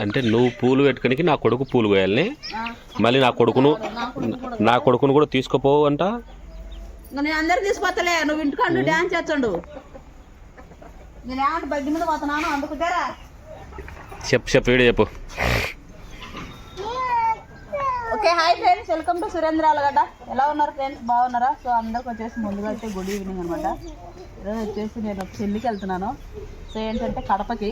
అంటే నువ్వు పూలు పెట్టుకోనికి నా కొడుకు పూలు కోయాలని. ఆ, మళ్ళీ నా కొడుకును నా కొడుకు కూడా. నా కొడుకును కూడా తీసుకుపోవు అంట. నేను అందరికి తీసుకుపోతలే నువ్వు ఇంటికాడు డ్యాన్స్ చేస్తాడు. నేను ఏమంటే బగ్గి మీద పోతున్నాను అందుకుంటారా చెప్పు చెప్పు వీడియో చెప్పు. Hi friends welcome to Surendra Alagadda. ఎలా ఉన్నారు ఫ్రెండ్స్? బాగున్నారా? సో అందరికి వచ్చేసి ముందుగా అయితే గుడ్ ఈవినింగ్ అనమాట ఈరోజు వచ్చేసి నేను ఒక పెళ్ళికి వెళ్తున్నాను. సో ఏంటంటే కడపకి.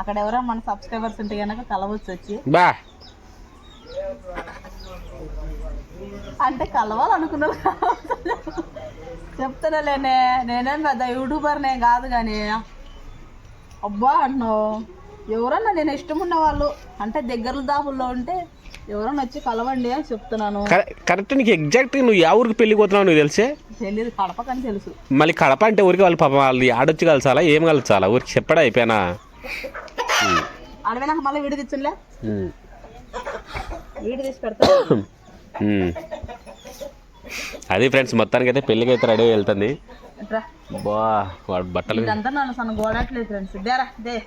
అక్కడ ఎవరో మన సబ్స్క్రైబర్స్ ఉంటే కనుక కలవచ్చు వచ్చి. బా. అంటే కలవాలనుకున్న చెప్తానేలేనే నేనేం పెద్ద యూట్యూబర్ నేను కాదు కానీ. అబ్బా అంటున్నావు ఎవరన్నా నేను ఇష్టం ఉన్న వాళ్ళు అంటే దగ్గర దాపుల్లో ఉంటే ఎవరన్నా వచ్చి కలవండి అని చెప్తున్నాను. కరె- కరెక్ట్ నీకు ఎగ్జాక్ట్ నువ్వు ఏ ఊరికి పెళ్ళికి పోతున్నావు నీకు తెలిసే? తెలియదు కడపకని తెలుసు. మళ్ళీ కడప అంటే ఊరికి వాళ్ళు పాపం వాళ్ళు ఆడొచ్చి కలసాలా ఏం కలసాలా? ఊరికి చెప్పడా అయిపోయానా? మళ్ళీ వీడి తెచ్చులే. వీడి తీసి పెడతా. అది ఫ్రెండ్స్ మొత్తానికి అయితే పెళ్ళికి అయితే రెడీ వెళ్తుంది. బా వాడు బట్టలు ఇదంతా నన్ను సన్న గోడట్లేదు ఫ్రెండ్స్. దేరా దే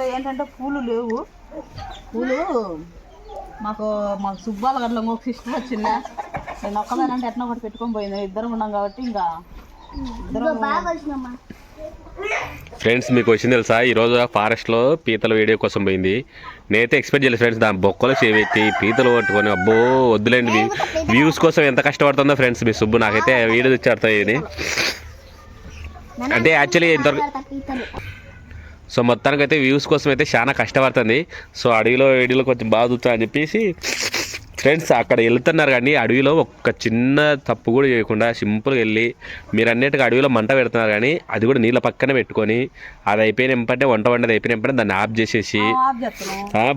సో ఏంటంటే పూలు లేవు. పూలు మాకు మాకు సుబ్బాల గట్ల ఇంకొక సిస్టర్ వచ్చిందా నేను ఒక్కదానంటే ఎట్లా ఒకటి పెట్టుకొని పోయింది. ఇద్దరం ఉన్నాం కాబట్టి ఇంకా ఇద్దరం ఫ్రెండ్స్ మీకు వచ్చింది తెలుసా? ఈరోజు ఫారెస్ట్లో పీతల వీడియో కోసం పోయింది. నేనైతే ఎక్స్పెక్ట్ చేయలేదు ఫ్రెండ్స్ దాని బొక్కలు చేపెట్టి పీతలు పట్టుకొని అబ్బో వద్దులేండి. వ్యూ- వ్యూస్ కోసం ఎంత కష్టపడుతుందో ఫ్రెండ్స్ మీ సుబ్బు నాకైతే వీడియో తెచ్చాడుతాయి అంటే యాక్చువల్లీ ఇంతవరకు సో మొత్తానికి అయితే వ్యూస్ కోసం అయితే చాలా కష్టపడుతుంది. సో అడవిలో అడవిలో కొంచెం బాగా చూస్తా అని చెప్పేసి ఫ్రెండ్స్ అక్కడ వెళ్తున్నారు కానీ అడవిలో ఒక్క చిన్న తప్పు కూడా చేయకుండా సింపుల్గా వెళ్ళి మీరు అన్నట్టుగా అడవిలో మంట పెడుతున్నారు కానీ అది కూడా నీళ్ళ పక్కన పెట్టుకొని అది అయిపోయిన ఎంపంటే వంట వండది అయిపోయిన ఎంపంటే దాన్ని ఆఫ్ చేసేసి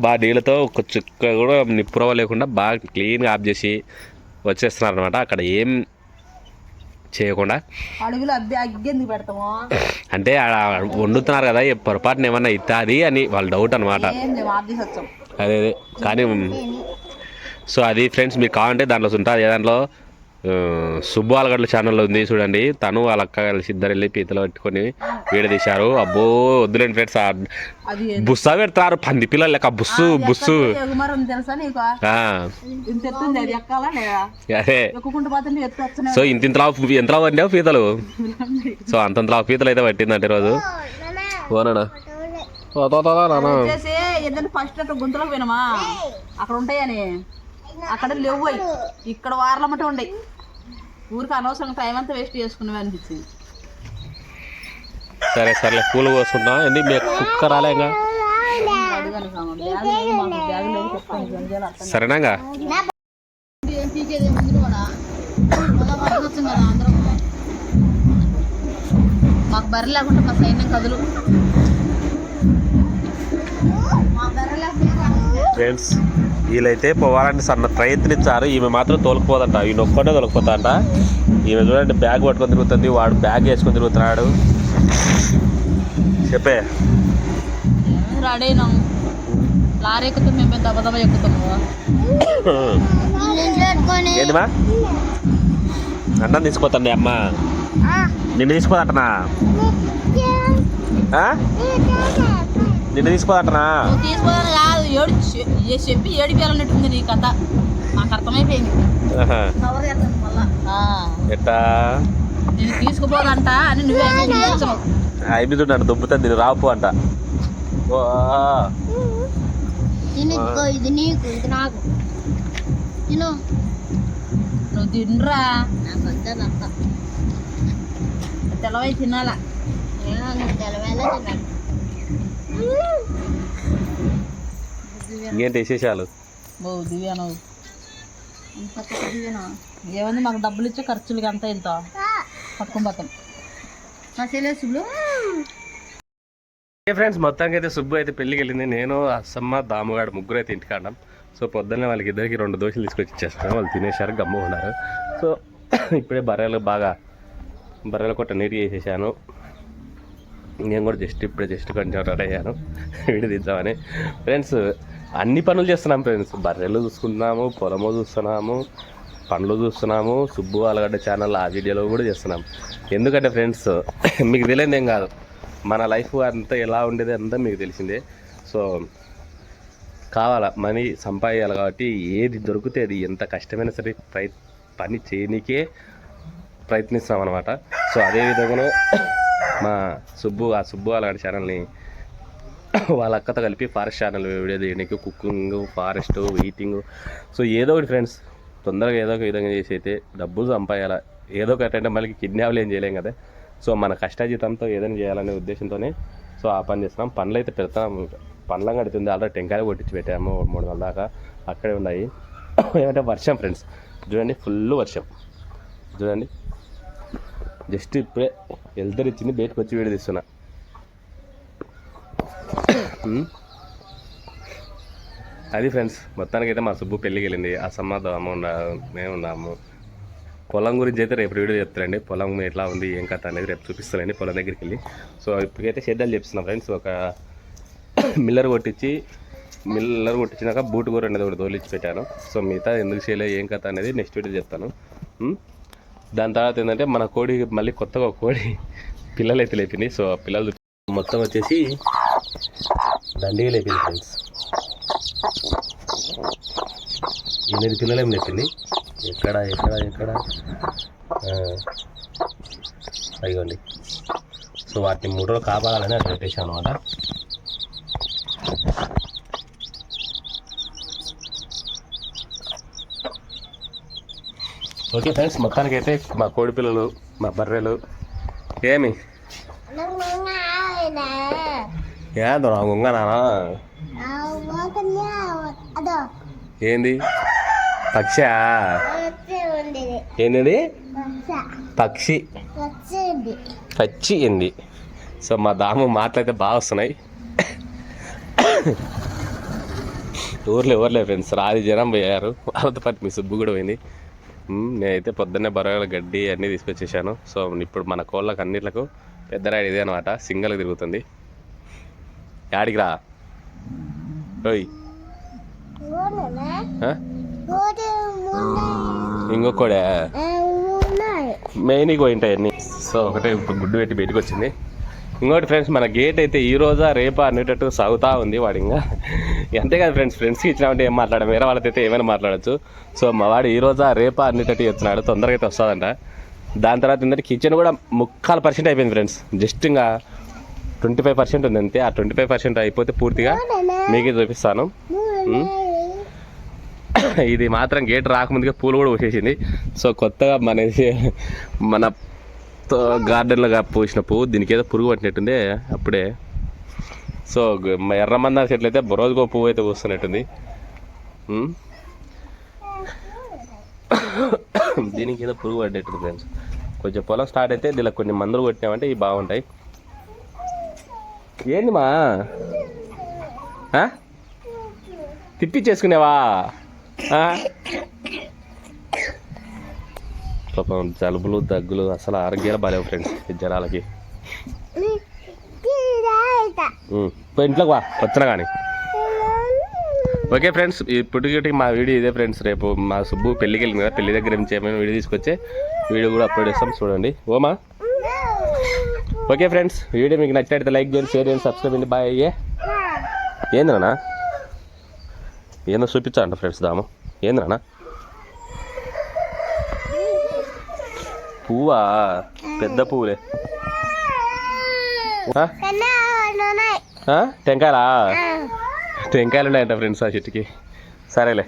బాగా నీళ్ళతో ఒక చుక్క కూడా నిప్పురవ లేకుండా బాగా క్లీన్గా ఆఫ్ చేసి వచ్చేస్తున్నారు అనమాట అక్కడ ఏం చేయకుండా పెడతాము? అంటే వండుతున్నారు కదా పొరపాటున ఏమన్నా ఇత్తాది అని వాళ్ళ డౌట్ అనమాట అదే అదే. కానీ సో అది ఫ్రెండ్స్ మీకు కావాలంటే దాంట్లో ఉంటుంది దాంట్లో సుబ్బు ఛానల్లో ఉంది చూడండి. తను వాళ్ళ అక్క కలిసి ఇద్దరు వెళ్ళి పీతలు పట్టుకొని వీడియో తీశారు. అబ్బో వద్దులేండి ఫ్రెండ్స్. బుస్సా పెడతారు. పంది పిల్లలు లెక్క బుస్సు బుస్సు. అది సో ఇంత ఇంతలా ఎంతలా పడినావు పీతలు? సో అంతంతలా పీతలు అయితే పట్టిందంటే ఈరోజు. ఓనా ఫస్ట్ అట్లా గుంతలోకి పోయినామా? అక్కడ ఉంటాయని. అక్కడ లేవు ఇక్కడ వారలమ్మటే ఉండయి ఊరికి అనవసరంగా టైం అంతా వేస్ట్ చేసుకున్నాం అనిపించింది. సరే సర్లే పూలు కోసుకుంటాం. ఎందుకు మీ కుక్క రాలే ఇంకా? అడిగాను సామాన్ బ్యాగ్ లేదు మాకు సరేనాగా? మాకు బర్రె లేకుండా మా సైన్యం కదులు. మా బర్రె లేకుండా ఫ్రెండ్స్ వీళ్ళైతే పోవాలని సన్న ప్రయత్నించారు. ఈమె మాత్రం తోలుకుపోదంట. ఈయన ఒక్కడే తోలుకుపోతాంట. ఈమె చూడండి బ్యాగ్ పట్టుకొని తిరుగుతుంది. వాడు బ్యాగ్ వేసుకొని తిరుగుతున్నాడు. చెప్పే. రెడీ అయినాం లారీ ఎక్కుతూ మేము దెబ్బ దెబ్బ ఎక్కుతాము ఏంటిమా అన్నం తీసుకోతండి అమ్మ. నిన్ను తీసుకోదంటనా ఆ? నిన్ను తీసుకోదంటనా నువ్వు తీసుకోవాలని కాదు ఏడు చెప్పి ఏడిపోయాలన్నట్టుంది నీ కథ. నాకు అర్థమైపోయింది. ఆహా. కవర్ చేస్తాను మళ్ళా. ఎట్టా? నేను తీసుకుపోదంట అని నువ్వే ఐదు నన్ను. దుబ్బుతుంది నేను రాపు అంట. ఇది నీకు ఇది నాకు. తిను. నువ్వు తినరా. నాకు వద్దదంతా తెల్లవై తినాలా? తెలవేలా తిన్నాను ఇంకేంటి విశేషాలు? పెద్ద దివ్యనా? ఏముంది మాకు డబ్బులు ఇచ్చే ఖర్చులకి అంతా ఇంత. పట్టుకొని పోతాం. నా చెల్లెసులు ఏ ఫ్రెండ్స్ మొత్తానికి అయితే సుబ్బు అయితే పెళ్ళికి వెళ్ళింది. నేను అసమ్మ దాముగాడు ముగ్గురు అయితే ఇంటికి ఆడాం సో పొద్దున్నే వాళ్ళకి ఇద్దరికి రెండు దోశలు తీసుకొచ్చి ఇచ్చేస్తాను వాళ్ళు తినేశారు గమ్ము ఉన్నారు. సో ఇప్పుడే బర్రెలు బాగా బర్రెల కొట్ట నీట్గా చేసేసాను. నేను కూడా జస్ట్ ఇప్పుడే జస్ట్ కొంచెం రెడీ అయ్యాను. వీడియో తీద్దామని. ఫ్రెండ్స్ అన్ని పనులు చేస్తున్నాం ఫ్రెండ్స్. బర్రెలు చూసుకుంటున్నాము పొలము చూస్తున్నాము పండ్లు చూస్తున్నాము సుబ్బు ఆలగడ్డ ఛానల్ ఆ వీడియోలో కూడా చేస్తున్నాం. ఎందుకంటే ఫ్రెండ్స్ మీకు తెలియదు ఏం కాదు. మన లైఫ్ అంతా ఎలా ఉండేది అంతా మీకు తెలిసిందే. సో కావాలా మనీ సంపాదించాలి కాబట్టి ఏది దొరికితే అది ఎంత కష్టమైనా సరే ప్రయ పని చేయనీకే ప్రయత్నిస్తాం అనమాట సో అదేవిధంగా మా సుబ్బు ఆ సుబ్బు అలాంటి ఛానల్ని వాళ్ళ అక్కతో కలిపి ఫారెస్ట్ ఛానల్ వీడియో తీయడానికి కుకింగ్ ఫారెస్ట్ వెయిటింగ్ సో ఏదో ఒకటి ఫ్రెండ్స్ తొందరగా ఏదో ఒక విధంగా చేసి అయితే డబ్బులు సంపాయాలా. ఏదో ఒకటి అంటే మళ్ళీ కిడ్నాప్లు ఏం చేయలేం కదా. సో మన కష్టజీతంతో ఏదైనా చేయాలనే ఉద్దేశంతోనే సో ఆ పని చేస్తున్నాం. పనులు అయితే పెడతాం. పండ్లం కడుతుంది. ఆల్రెడీ టెంకాయలు కొట్టించి పెట్టాము. మూడు వందల దాకా అక్కడే ఉన్నాయి. ఏమంటే వర్షం ఫ్రెండ్స్. చూడండి ఫుల్ వర్షం. చూడండి. జస్ట్ ఇప్పుడే వెళ్తారు. ఇచ్చింది బయటకు వచ్చి వేడి తీస్తున్నా. Hmm. అది ఫ్రెండ్స్ మొత్తానికైతే మా సుబ్బు పెళ్ళికి వెళ్ళింది. ఆ సమాధానం మేము ఉన్నాము. పొలం గురించి అయితే రేపు వీడియో చెప్తారండి. పొలం ఎట్లా ఉంది ఏం కథ అనేది రేపు చూపిస్తారండి పొలం దగ్గరికి వెళ్ళి. సో ఇప్పటికైతే షెడ్యూల్ చెప్తున్నాం ఫ్రెండ్స్. ఒక మిల్లర్ కొట్టించి మిల్లర్ కొట్టించినాక బూట్ కూర అనేది ఒకటి తోలిచ్చి పెట్టాను. సో మిగతా ఎందుకు చేయలే ఏం కథ అనేది నెక్స్ట్ వీడియో చెప్తాను. Hmm. దాని తర్వాత ఏంటంటే మన కోడి మళ్ళీ కొత్తగా ఒక కోడి పిల్లలు అయితే లేపింది. సో ఆ పిల్లలు మొత్తం వచ్చేసి దండిగా లేపింది ఫ్రెండ్స్ ఎనిమిది పిల్లలు లేపింది. ఎక్కడ ఎక్కడ ఎక్కడ? అయ్యండి అయ్యోండి సో వాటిని మూడు రోజులు కాపాడాలని అది పెట్టేశాను అనమాట ఓకే ఫ్రెండ్స్ మొత్తానికైతే అయితే మా కోడి పిల్లలు మా బర్రెలు ఏమి? ఏందో నా ఉంగనానా ఏంది? పక్షా? ఏంది పక్షి. పచ్చి ఏంది సో మా దాము మాటలైతే బాగా వస్తున్నాయి. ఊర్లో ఊర్లే ఫ్రెండ్స్ రాది జనం పోయారు. వాళ్ళతో పాటు మీ సుబ్బు కూడా పోయింది. నేనైతే పొద్దున్నే బరగల గడ్డి అన్నీ తీసుకొచ్చేసాను. సో ఇప్పుడు మన కోళ్ళకు అన్నిట్లకు పెద్ద రాయి ఇదే అనమాట సింగల్ తిరుగుతుంది. యాడికి రా? ఇంకొకడే మెయిన్కి పోయింటాయి అన్నీ సో ఒకటే ఇప్పుడు గుడ్డు పెట్టి బయటకు వచ్చింది. ఇంకోటి ఫ్రెండ్స్ మన గేట్ అయితే ఈ రోజా రేపా అనేటట్టు సాగుతా ఉంది వాడు ఇంకా. అంతేకాదు ఫ్రెండ్స్ ఫ్రెండ్స్కి ఇచ్చినామంటే ఏం మాట్లాడడం వేరే వాళ్ళతో అయితే ఏమైనా మాట్లాడచ్చు. సో మా వాడు ఈ రోజా రేపా అనేటట్టు చెప్తున్నాడు తొందరగా అయితే వస్తుందంట. దాని తర్వాత ఏంటంటే కిచెన్ కూడా ముక్కాలు పర్సెంట్ అయిపోయింది ఫ్రెండ్స్. జస్ట్ ఇంకా ట్వంటీ ఫైవ్ పర్సెంట్ ఉంది అంతే. ఆ ట్వంటీ ఫైవ్ పర్సెంట్ అయిపోతే పూర్తిగా మీకే చూపిస్తాను. ఇది మాత్రం గేట్ రాకముందుగా పూలు కూడా పూసేసింది. సో కొత్తగా మన మన గార్డెన్లో పూసిన పువ్వు దీనికి ఏదో పురుగు పట్టినట్టుంది అప్పుడే. సో ఎర్రమందార చెట్లు అయితే రోజుకో పువ్వు అయితే పూస్తున్నట్టుంది. దీనికి ఏదో పురుగు పడ్డట్టుంది ఫ్రెండ్స్. కొంచెం పొలం స్టార్ట్ అయితే దీనికి కొన్ని మందులు కొట్టినామంటే ఇవి బాగుంటాయి. ఏంది మా ఆ? పాపం జలుబులు దగ్గులు అసలు ఆరోగ్యాలు బాగాలేవు ఫ్రెండ్స్ జనాలకి. పోయి ఇంట్లోకి వా వచ్చినా కానీ. ఓకే ఫ్రెండ్స్ ఇప్పటికి మా వీడియో ఇదే ఫ్రెండ్స్ రేపు మా సుబ్బు పెళ్ళికి వెళ్ళింది కదా పెళ్ళి దగ్గర నుంచి ఏమైనా వీడియో తీసుకొచ్చే వీడియో కూడా అప్లోడ్ చేస్తాం చూడండి. ఓమా ఓకే ఫ్రెండ్స్ వీడియో మీకు నచ్చినట్లయితే లైక్ చేయండి షేర్ చేయండి సబ్స్క్రైబ్ చేయండి. బాయ్ అయ్యే ఏంద్రనా ఏందో చూపించండి ఫ్రెండ్స్ దాము. ఏంద్రనా పువ్వా? పెద్ద పువ్వులే? టెంకాయలా? టెంకాయలు ఉన్నాయంట ఫ్రెండ్స్ ఆ చెట్టుకి. సరేలే.